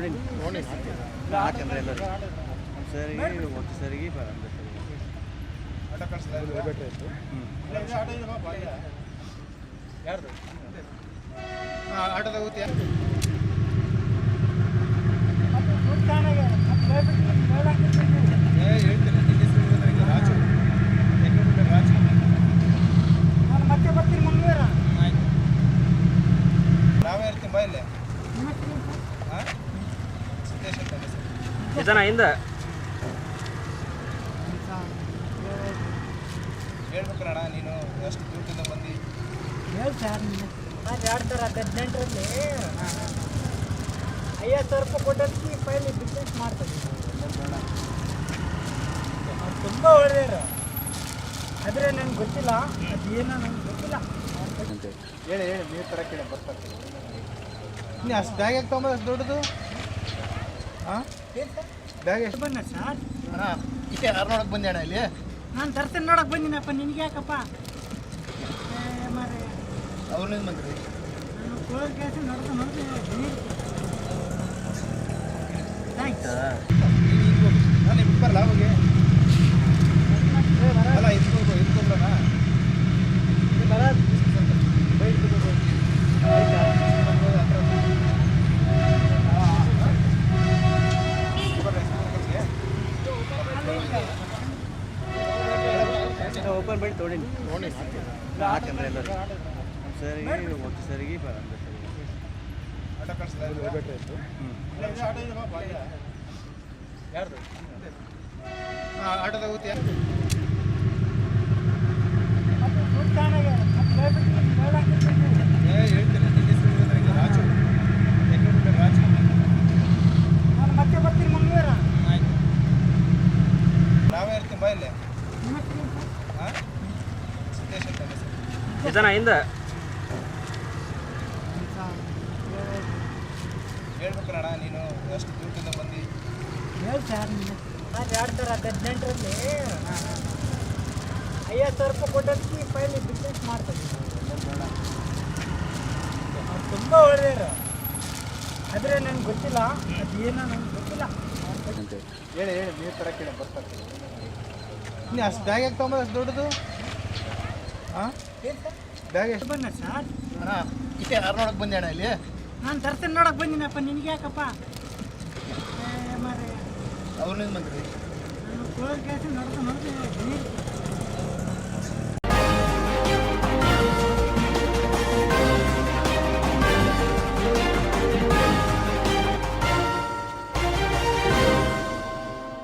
ತೊಗೊಂಡಿನಿ ನೋಡಿ ಯಾಕಂದ್ರೆ ಎಲ್ಲರೂ ಸರಿಗೆ ಒಂದು ಸರಿಗೆ ಬರಂದ ಆಟೋದಾಗ ಹೋಗ್ತೀಯ ಏ ಜನ ಹಿಂದ. ಹೇಳ್ಬೇಕಣ್ಣ ನೀನು ಎಷ್ಟು ದೂರದಿಂದ ಬಂದು? ಎರಡು ಸಾವಿರ ಹದಿನೆಂಟರಲ್ಲಿ ಐವತ್ತು ಸಾವಿರ ರೂಪಾಯಿ ಕೊಟ್ಟದಕ್ಕೆ ಪೈಲಿ ಬಿಸ್ನೆಸ್ ಮಾಡ್ತಾರೆ ತುಂಬ ಒಳ್ಳೆಯವರು ಆದರೆ ನನಗೆ ಗೊತ್ತಿಲ್ಲ ಅದು ಏನೋ ನನಗೆ ಗೊತ್ತಿಲ್ಲ. ಹೇಳಿ ಹೇಳಿ ನೀರು ತರಕ್ಕೆ ಕೇಳಿ ಬರ್ತಾರೆ ನೀ ಅಷ್ಟು ಬ್ಯಾಗ್ ಯಾಕೆ ತೊಗೊಂಬ ಅಷ್ಟು ದೊಡ್ಡದು? ಹಾಂ ಬ್ಯಾಗ್? ಎಷ್ಟು ಬಂದ ಸರ್. ಅಣ್ಣ ಈಗ ಯಾರು ನೋಡಕ್ಕೆ ಬಂದೆ ಅಣ್ಣ ಇಲ್ಲಿ. ನಾನು ತರ್ತೇನೆ ನೋಡಕ್ಕೆ ಬಂದಿನಪ್ಪ ನಿನಗೆ ಯಾಕಪ್ಪ? ಮಾರೆ. ಅವ್ರನ್ನೇನು ಬಂದ್ರಿ? ನಾನು ಕೋಳದ ಕೆಲಸ ನೋಡ್ಕೊಂಡು ನೋಡ್ತೀನಿ ಆಯ್ತಾ? ನಾನು ಬರಲ್ಲ ಅವಾಗೆ ಮಾಡಿ ತೊಗೊಂಡಿನಿ. ನೋಡಿ ಯಾಕಂದ್ರೆ ಎಲ್ಲರೂ ನಮ್ಮ ಸರಿಗೆ ಒಂದು ಸರಿಗೆ ಬರಂದ ಆಟೋ ಆಟದ ಯಾರ್ದು? ಆಟೋದಾಗ ಜನ ಹಿಂದ. ಹೇಳ್ಬೇಕಣ್ಣ ನೀನು ಎಷ್ಟು ದೂರದಿಂದ ಬಂದು? ಎರಡು ಸಾವಿರ ಹದಿನೆಂಟರಲ್ಲಿ ಐವತ್ತು ಸಾವಿರ ರೂಪಾಯಿ ಕೊಟ್ಟದಕ್ಕೆ ಪೈಲಿ ಬಿಸ್ನೆಸ್ ಮಾಡ್ತಾರೆ ತುಂಬ ಒಳ್ಳೆಯವರು ಆದರೆ ನನಗೆ ಗೊತ್ತಿಲ್ಲ ಅದು ಏನೋ ನನಗೆ ಗೊತ್ತಿಲ್ಲ. ಹೇಳಿ ಹೇಳಿ ನೀರು ಕೇಳಿ ಬರ್ತಾರೆ ನೀ ಅಷ್ಟು ಬ್ಯಾಗ್ ಯಾಕೆ ತೊಗೊಂಬ ಅಷ್ಟು ದೊಡ್ಡದು? ಹಾಂ ಬ್ಯಾಗ್? ಎಷ್ಟು ಬಂದ ಸರ್. ಈಗ ಯಾರು ನೋಡಕ್ಕೆ ಬಂದೆ ಅಣ್ಣ ಇಲ್ಲಿ. ನಾನು ತರ್ತೇನೆ ನೋಡಕ್ಕೆ ಬಂದಿನಪ್ಪ ನಿನಗೆ ಯಾಕಪ್ಪ? ಅವ್ರನ್ನೇನು ಬಂದ್ರಿ. ನಾನು ಕೆಲಸ ನೋಡ್ಕೊಂಡು ನೋಡ್ತೀನಿ